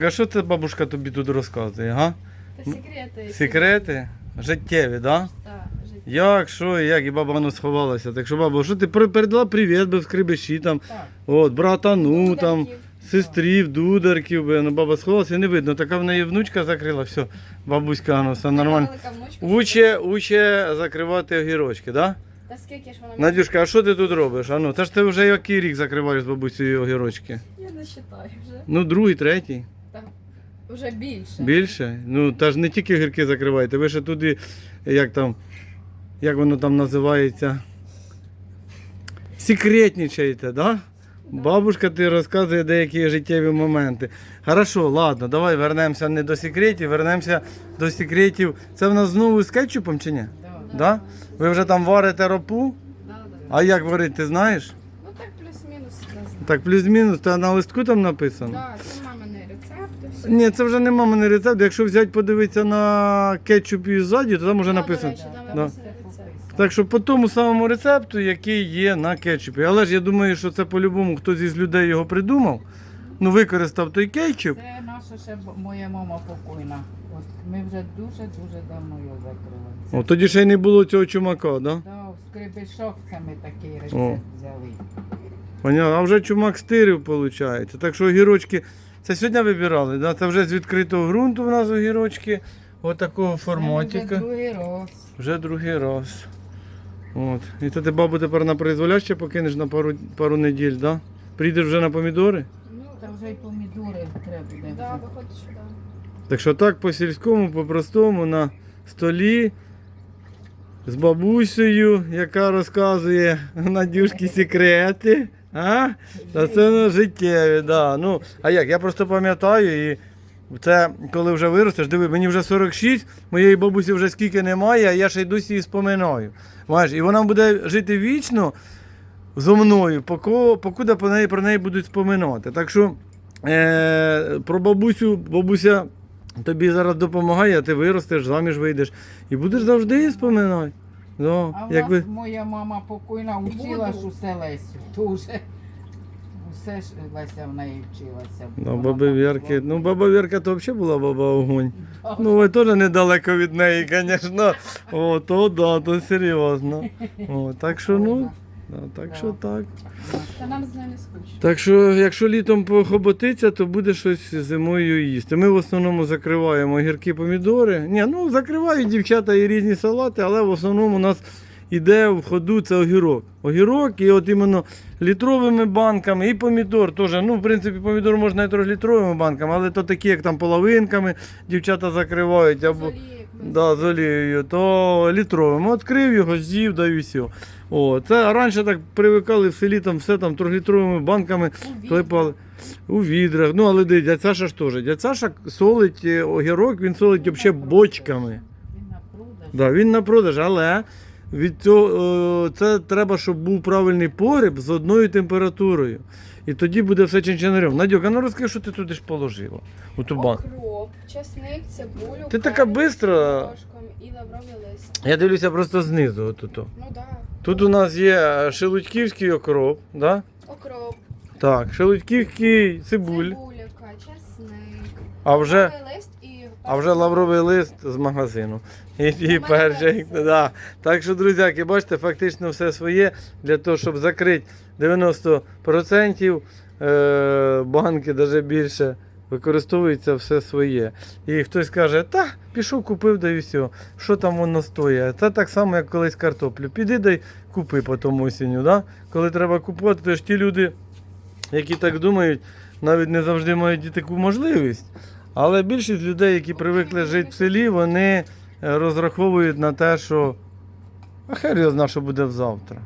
А що це бабушка тобі тут розказує, га? Та секрети. Секрети? Життєві, да? Так, життя. Як, що, і як, і баба воно сховалася. Так що, баба, що ти передала привіт би в скрибиші там, Так. от, братану там, Дударків. сестрів, дударків, би, ну баба сховалася, не видно. Така в неї внучка закрила, все, бабуська, ну все нормально. Уче, уче закривати огірочки, да? Та скільки ж вона Надюшка, а що ти тут робиш? А ну, це ж ти вже який рік закриваєш з бабусею огірочки? Я не вважаю вже. Ну, другий, третій. Вже більше. Більше? Ну, та ж не тільки огірки закриваєте, ви ще туди, як там, як воно там називається, секретничаєте, да? Бабушка ти розказує деякі життєві моменти. Хорошо, ладно, давай вернемося не до секретів, вернемося до секретів. Це в нас знову з кетчупом чи ні? Да. Да? Ви вже там варите ропу? Да, да. А як варити, ти знаєш? Ну так плюс-мінус. Так, плюс-мінус, то на листку там написано? Да. Все. Ні, це вже не маминий рецепт. Якщо взяти, подивитися на кетчупі ззаді, то там вже написано. До речі, там Да. написаний рецепт. Так що по тому самому рецепту, який є на кетчупі. Але ж я думаю, що це по-любому хтось із людей його придумав. Ну, використав той кетчуп. Це наша ще б- моя мама покойна. От ми вже дуже-дуже давно його закрили. Це, О, тоді ще й не було цього чумака, да? да, в скрипишок це ми такий рецепт О. взяли. Понятно. А вже чумак стирив, виходить. Так що огірочки. Це сьогодні вибирали, да? Це вже з відкритого ґрунту в нас огірочки. Отакого Це форматика. вже другий раз. Вже другий раз. От. І то ти бабу тепер на произволяще покинеш на пару, пару неділь, да? Прийдеш вже на помідори? Ну, Та вже й помідори треба буде. да, виходить, що да. Так що так по сільському, по простому на столі з бабусею, яка розказує Надюшки секрети. А? Та це ну, життєві, да. Ну, а як? Я просто пам'ятаю і. Це коли вже виростеш, диви, мені вже 46, моєї бабусі вже скільки немає, а я ще й досі її споминаю. Знаєш, і вона буде жити вічно зо мною, покуди по неї, про неї будуть споминати. Так що е, про бабусю, бабуся тобі зараз допомагає, а ти виростеш, заміж вийдеш і будеш завжди її споминати. Да, А в нас моя мама покойна вчила ж усе Лесю. Дуже. Усе ж Леся в неї вчилася. Ну, баби Вірки, була. ну баба Вірка то взагалі була баба огонь. Ну, ви теж недалеко від неї, звісно. О, то да, то серйозно. О, так що ну, да, так що так. Та нам з нею не скучно. Так що, якщо літом похоботиться, то буде щось зимою їсти. Ми в основному закриваємо огірки, помідори. Ні, ну закривають дівчата і різні салати, але в основному у нас іде в ходу це огірок. Огірок і от іменно літровими банками, і помідор теж. Ну, в принципі, помідор можна і трьохлітровими банками, але то такі, як там половинками, дівчата закривають. Або... Да, з олією, то літровим. Открив його, з'їв, да і все. О, це раніше так привикали в селі там все там трьохлітровими банками у клепали у відрах. Ну, але дядя Саша ж теж. Дядя Саша солить е, огірок, він солить взагалі бочками. Він на продаж. Да, він на продаж, але від цього е, це треба, щоб був правильний погріб з одною температурою. І тоді буде все чинчинарем. Надюка, ну розкажи, що ти туди ж положила у ту банку. Окроп, чесник, цибулю, Ти така бистра. і лист. Я дивлюся просто знизу. Отут. Ну да. Тут у нас є шелудьківський окроп, да? Окроп, так, шелудьківський цибуль, цибулька, чесник, а вже, лавровий лист і а вже лавровий лист з магазину. І, теж. Да. Так що, друзяки, бачите, фактично все своє для того, щоб закрити 90% е, банки, навіть більше, використовується все своє. І хтось каже, та пішов, купив, да і все. Що там воно стоїть? Це так само, як колись картоплю. Піди дай купи потім осінню. Да? Коли треба купувати, то ж ті люди, які так думають, навіть не завжди мають і таку можливість. Але більшість людей, які привикли жити в селі, вони розраховують на те, що а хер його зна, що буде завтра.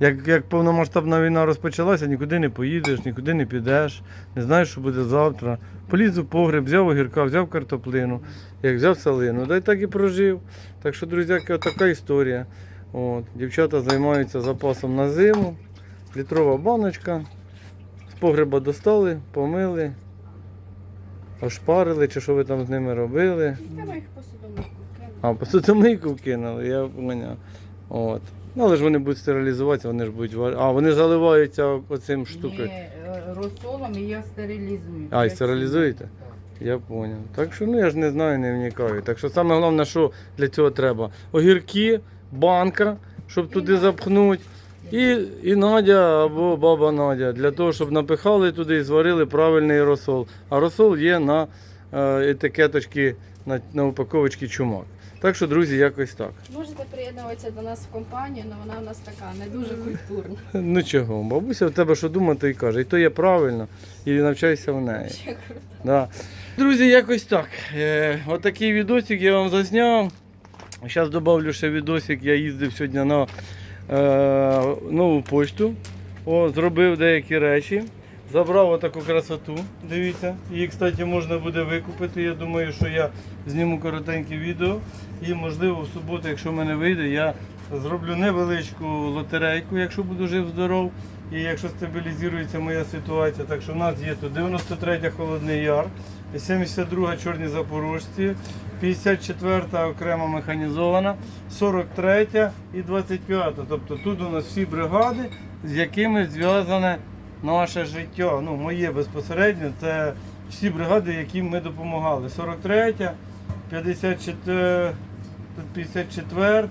Як, як повномасштабна війна розпочалася, нікуди не поїдеш, нікуди не підеш, не знаєш, що буде завтра. Поліз у погреб, взяв огірка, взяв картоплину, як взяв салину, да й так і прожив. Так що, друзяки, така історія. От. Дівчата займаються запасом на зиму. Літрова баночка. З погреба достали, помили, ошпарили, чи що ви там з ними робили. Ми їх посудомийку кинули. А, посудомийку вкинули, я поняв. От. Ну, але ж вони будуть стерилізуватися, вони ж будуть вар... А, вони заливаються оцим штукою. Ні, е, розсолом і я стерилізую. А, і стерилізуєте? Я поняв. Так що ну я ж не знаю, не вникаю. Так що саме головне, що для цього треба? Огірки, банка, щоб туди запхнути. І, і Надя або баба Надя для того, щоб напихали туди і зварили правильний розсол. А розсол є на е, етикеточці, на, на упаковочці чумак. Так що, друзі, якось так. Можете приєднуватися до нас в компанію, але вона в нас така не дуже культурна. Ну чого, бабуся в тебе що думає, то й каже. І то є правильно, і навчайся в неї. Да. Друзі, якось так. Е, отакий відосик я вам зазняв. Зараз додавлю ще відосик. Я їздив сьогодні на е, нову почту. О, зробив деякі речі. Забрав отаку красоту. Дивіться. Її, кстати, можна буде викупити. Я думаю, що я зніму коротеньке відео. І можливо в суботу, якщо в мене вийде, я зроблю невеличку лотерейку, якщо буду жив здоров. І якщо стабілізується моя ситуація, так що в нас є тут 93 Холодний Яр, 72 Чорні Запорожці, 54-та окремо механізована, 43 і 25-та. Тобто тут у нас всі бригади, з якими зв'язане наше життя. Ну, моє безпосередньо, це всі бригади, яким ми допомагали. 43, 54, 54.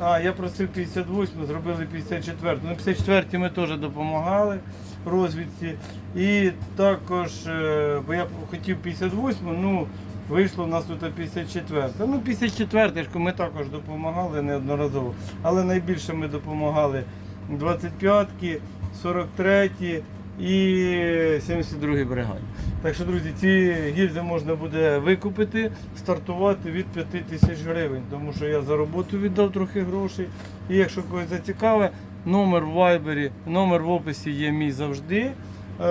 А, я просив 58, зробили 54. Ну, 54 ми теж допомагали розвідці. І також, е, бо я хотів 58, ну вийшло в нас тут 54. Ну, 54 ми також допомагали неодноразово. Але найбільше ми допомагали 25-ки, 43-ті і 72-й бригаді. Так що, друзі, ці гільзи можна буде викупити, стартувати від 5 тисяч гривень, тому що я за роботу віддав трохи грошей. І якщо когось зацікавить, номер в Вайбері, номер в описі є мій завжди. Е,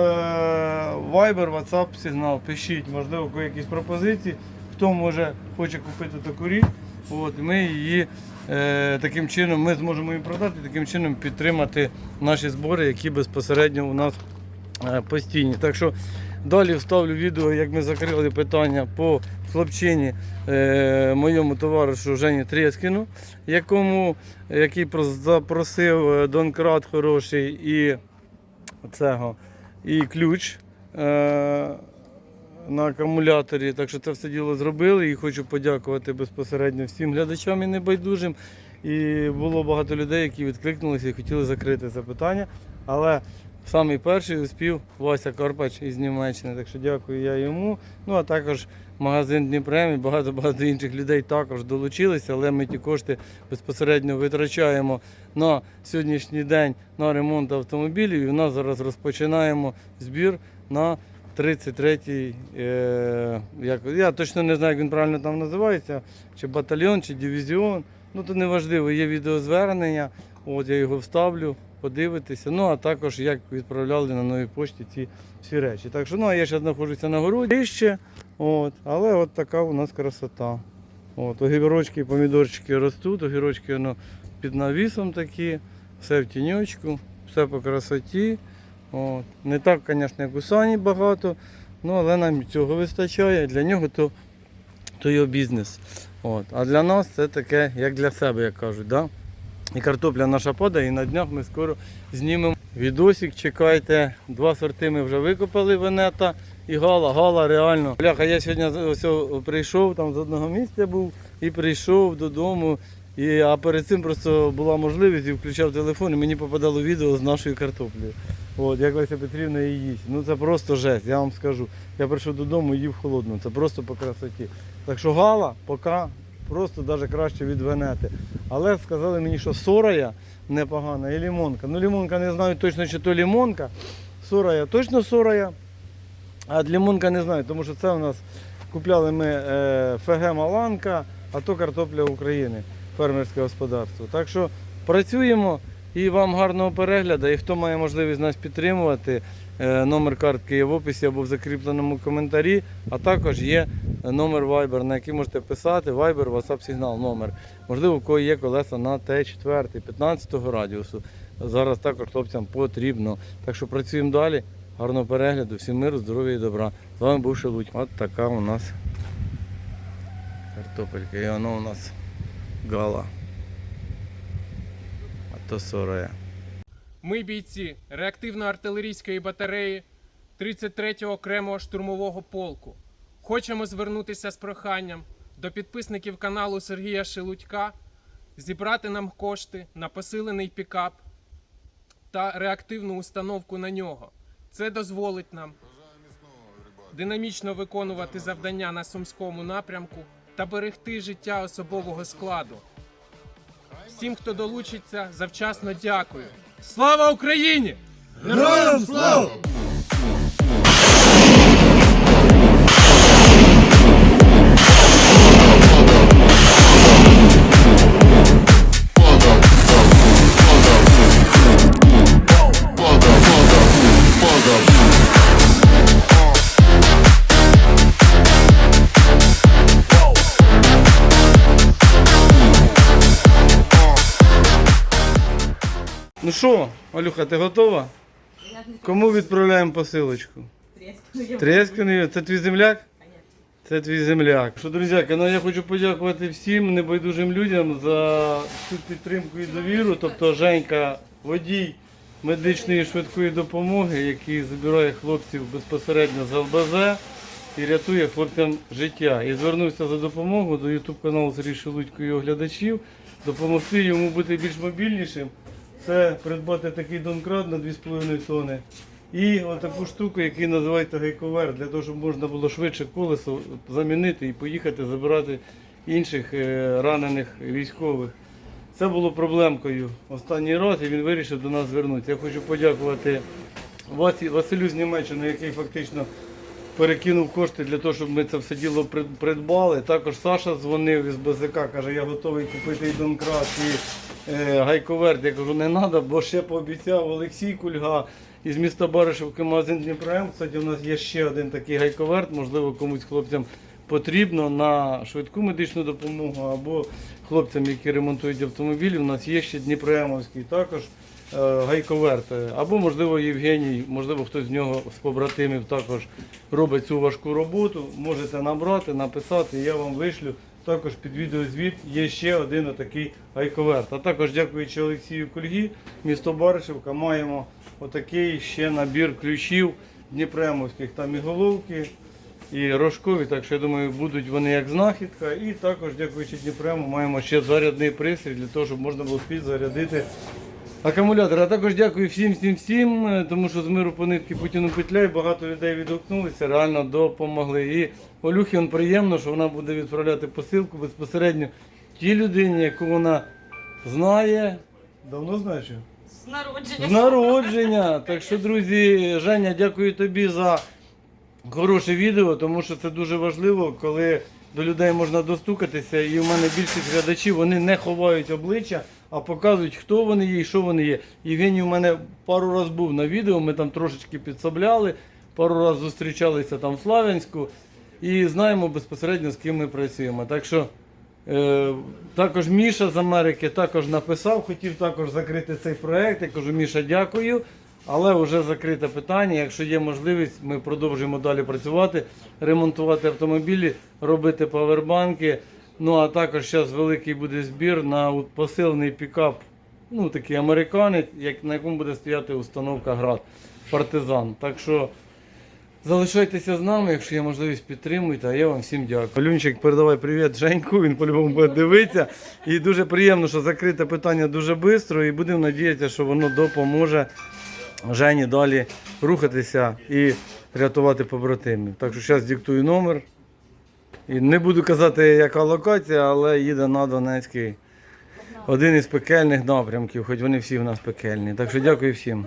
Viber, WhatsApp, сигнал. Пишіть, можливо, якісь пропозиції. Хто може хоче купити таку річ, от, ми її е, таким чином ми зможемо її продати, таким чином підтримати наші збори, які безпосередньо у нас е, постійні. Так що далі вставлю відео, як ми закрили питання по хлопчині е, моєму товаришу Жені Трескіну, якому, який прос- запросив е, донкрат хороший і цього, і ключ. Е, на акумуляторі, так що це все діло зробили і хочу подякувати безпосередньо всім глядачам і небайдужим. І було багато людей, які відкликнулися і хотіли закрити це питання. Але самий перший успів Вася Карпач із Німеччини. Так що дякую я йому. Ну а також магазин Дніпрем і багато-багато інших людей також долучилися, але ми ті кошти безпосередньо витрачаємо на сьогоднішній день на ремонт автомобілів. І в нас зараз розпочинаємо збір на 33-й, е, як, я точно не знаю, як він правильно там називається, чи батальйон, чи дивізіон. Ну то не важливо, є відеозвернення, от я його вставлю, подивитися. Ну а також як відправляли на новій пошті ці всі речі. Так що ну, а я зараз знаходжуся на городі ще, от, але от така у нас красота. От, огірочки помідорчики ростуть, огірочки воно під навісом такі, все в тіньочку, все по красоті. От. Не так, звісно, як у Сані багато, ну, але нам цього вистачає. Для нього то, то його бізнес. От. А для нас це таке, як для себе, як кажуть. Да? І картопля наша падає, і на днях ми скоро знімемо відосик. Чекайте, два сорти ми вже викопали Венета і Гала. Гала реально. Бляха, я сьогодні ось прийшов, там з одного місця був і прийшов додому. І, а перед цим просто була можливість і включав телефон, і мені попадало відео з нашою картоплею. От, як Леся Петрівна її їсть. Ну це просто жесть, я вам скажу. Я прийшов додому і їв холодну. Це просто по красоті. Так що гала поки просто навіть краще від венети. Але сказали мені, що сорая непогана і лімонка. Ну лімонка не знаю точно, чи то лімонка. Сорая точно сорая. А лімонка не знаю, тому що це у нас купляли ми е, ФГ Маланка, а то картопля України, фермерське господарство. Так що працюємо і вам гарного перегляду. І хто має можливість нас підтримувати, е, номер картки є в описі або в закріпленому коментарі, а також є номер Viber, на який можете писати, Viber, WhatsApp сигнал, номер. Можливо, у кого є колеса на Т4, 15 радіусу. Зараз також хлопцям потрібно. Так що працюємо далі. Гарного перегляду, всім миру, здоров'я і добра. З вами був Шелудь. От така у нас картопелька. І воно у нас гала. А то. Ми бійці реактивно-артилерійської батареї 33-го окремого штурмового полку. Хочемо звернутися з проханням до підписників каналу Сергія Шелудька зібрати нам кошти на посилений пікап та реактивну установку на нього. Це дозволить нам динамічно виконувати завдання на сумському напрямку та берегти життя особового складу. Всім, хто долучиться, завчасно дякую. Слава Україні! Героям слава! Що, Олюха, ти готова? Кому відправляємо посилочку? Тресканий. Це твій земляк? Це твій земляк. Що, друзяки, ну я хочу подякувати всім небайдужим людям за цю підтримку і довіру. Тобто Женька, водій медичної швидкої допомоги, який забирає хлопців безпосередньо з ЛБЗ і рятує хлопцям життя. І звернувся за допомогою до ютуб каналу Сергій Шелудько і його глядачів, допомогти йому бути більш мобільнішим. Це придбати такий донкрат на 2,5 тони. І отаку штуку, яку називають гайковер, для того, щоб можна було швидше колесо замінити і поїхати забирати інших е, ранених військових. Це було проблемкою останній раз, і він вирішив до нас звернутися. Я хочу подякувати Василю з Німеччини, який фактично перекинув кошти для того, щоб ми це все діло придбали. Також Саша дзвонив із БЗК, каже, я готовий купити і донкрат, і е, гайковерт. Я кажу, не треба, бо ще пообіцяв Олексій Кульга із міста Баришівки магазин Дніпром. Кстати, у нас є ще один такий гайковерт, можливо, комусь хлопцям потрібно на швидку медичну допомогу або хлопцям, які ремонтують автомобілі. У нас є ще Дніпроемовський також гайковерт. Е, Або, можливо, Євгеній, можливо, хтось з нього з побратимів також робить цю важку роботу. Можете набрати, написати, я вам вишлю. Також під відеозвіт є ще один отакий гайковерт. А також дякуючи Олексію Кульгі, місто Баришівка, маємо отакий ще набір ключів Дніпремовських. Там і головки, і рожкові, так що я думаю, будуть вони як знахідка. І також, дякуючи Дніпрему, маємо ще зарядний пристрій для того, щоб можна було підзарядити акумулятор. А також дякую всім, всім, всім, е, тому що з миру по нитки Путіну петля і багато людей відгукнулися, реально допомогли. І Олюхі приємно, що вона буде відправляти посилку безпосередньо тій людині, яку вона знає. Давно знаєш? його? З народження. З народження. Так що, друзі, Женя, дякую тобі за хороше відео, тому що це дуже важливо, коли до людей можна достукатися. І в мене більшість глядачів вони не ховають обличчя, а показують, хто вони є і що вони є. Євгеній у мене пару разів був на відео, ми там трошечки підсобляли, пару разів зустрічалися там в Славянську і знаємо безпосередньо, з ким ми працюємо. Так що. Е, також Міша з Америки також написав, хотів також закрити цей проект. Я кажу, Міша, дякую. Але вже закрите питання. Якщо є можливість, ми продовжуємо далі працювати, ремонтувати автомобілі, робити павербанки. Ну а також зараз великий буде збір на посилений пікап, ну такий американець, як, на якому буде стояти установка град партизан. Так що Залишайтеся з нами, якщо є можливість підтримуйте, а я вам всім дякую. Люнчик, передавай привіт Женьку, він по-любому буде дивитися. І дуже приємно, що закрите питання дуже швидко, і будемо надіятися, що воно допоможе Жені далі рухатися і рятувати побратимів. Так що зараз диктую номер. І не буду казати, яка локація, але їде на Донецький. Один із пекельних напрямків, хоч вони всі в нас пекельні. Так що дякую всім.